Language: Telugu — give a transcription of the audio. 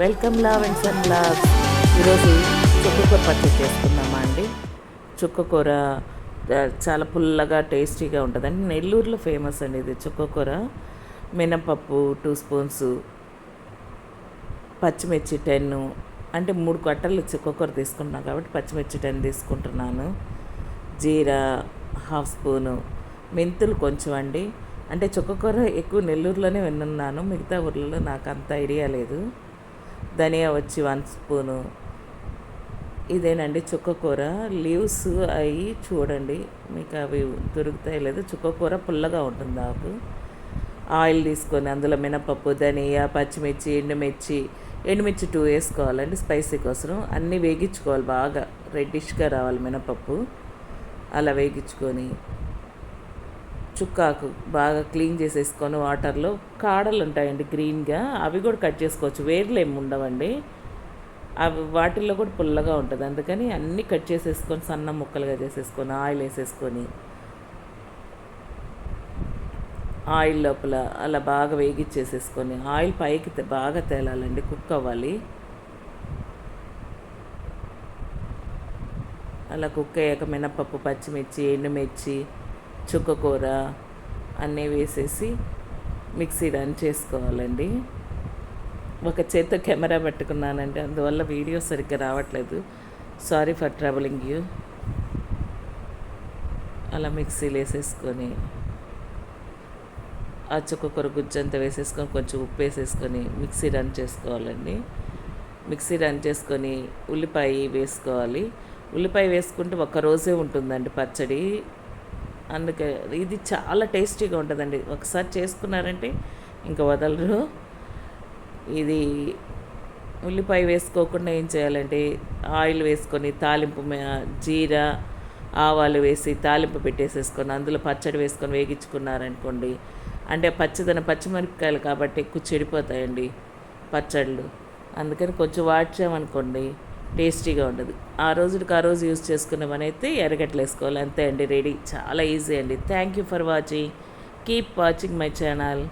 Welcome love and son love ఈరోజు చుక్కకూర పచ్చడి చేసుకుందామా అండి? చుక్కకూర చాలా పుల్లగా టేస్టీగా ఉంటుందండి. నెల్లూరులో ఫేమస్ అండి ఇది చుక్కకూర. మినపప్పు టూ స్పూన్స్ పచ్చిమిర్చి టెన్ అంటే మూడు కట్టలు చుక్కకూర తీసుకుంటున్నాను కాబట్టి పచ్చిమిర్చి టెన్ తీసుకుంటున్నాను. జీరా హాఫ్ స్పూను. మెంతులు కొంచెం అండి. అంటే చుక్కకూర ఎక్కువ నెల్లూరులోనే విన్నున్నాను మిగతా ఊర్లలో నాకు అంత ఐడియా లేదు. ధనియా వచ్చి వన్ స్పూను. ఇదేనండి చుక్కకూర లీవ్స్ అవి చూడండి మీకు అవి దొరుకుతాయి లేదు. చుక్కకూర పుల్లగా ఉంటుంది ఆకు. ఆయిల్ తీసుకొని అందులో మినపప్పు ధనియా పచ్చిమిర్చి ఎండుమిర్చి ఎండుమిర్చి టూ వేసుకోవాలండి స్పైసీ కోసం. అన్నీ వేగించుకోవాలి బాగా. రెడ్డిష్గా రావాలి మినపప్పు. అలా వేగించుకొని చుక్కాకు బాగా క్లీన్ చేసేసుకొని వాటర్లో కాడలు ఉంటాయండి గ్రీన్గా అవి కూడా కట్ చేసుకోవచ్చు. వేర్లు ఏమి ఉండవండి. అవి వాటిల్లో కూడా పుల్లగా ఉంటుంది. అందుకని అన్నీ కట్ చేసేసుకొని సన్న ముక్కలుగా చేసేసుకొని ఆయిల్ వేసేసుకొని ఆయిల్ లోపల అలా బాగా వేగిచ్చేసేసుకొని ఆయిల్ పైకి బాగా తేలాలండి. కుక్ అవ్వాలి. అలా కుక్ అయ్యాక మినపప్పు పచ్చిమిర్చి ఎండుమిర్చి చుక్కకూర అన్నీ వేసేసి మిక్సీ రన్ చేసుకోవాలండి. ఒక చేత్తో కెమెరా పెట్టుకున్నానండి అందువల్ల వీడియో సరిగ్గా రావట్లేదు. సారీ ఫర్ ట్రావెలింగ్ యూ అలా మిక్సీలో వేసేసుకొని ఆ చుక్కకూర గుజ్జంతా వేసేసుకొని కొంచెం ఉప్పు వేసేసుకొని మిక్సీ రన్ చేసుకోవాలండి. మిక్సీ రన్ చేసుకొని ఉల్లిపాయ వేసుకోవాలి. ఉల్లిపాయ వేసుకుంటే ఒక రోజే ఉంటుందండి పచ్చడి. అందుకే ఇది చాలా టేస్టీగా ఉంటుందండి. ఒకసారి చేసుకున్నారంటే ఇంకా వదలరు. ఇది ఉల్లిపాయ వేసుకోకుండా ఏం చేయాలంటే ఆయిల్ వేసుకొని తాలింపు జీరా ఆవాలు వేసి తాలింపు పెట్టేసేసుకొని అందులో పచ్చడి వేసుకొని వేగించుకున్నారనుకోండి అంటే పచ్చదన పచ్చిమిరపకాయలు కాబట్టి ఎక్కువ చెడిపోతాయండి పచ్చళ్ళు. అందుకని కొంచెం వాడ్చామనుకోండి టేస్టీగా ఉండదు. ఆ రోజుకి ఆ రోజు యూజ్ చేసుకున్నామనైతే ఎరగట్లు వేసుకోవాలి. అంతే అండి రెడీ. చాలా ఈజీ అండి. Thank you for watching keep watching my channel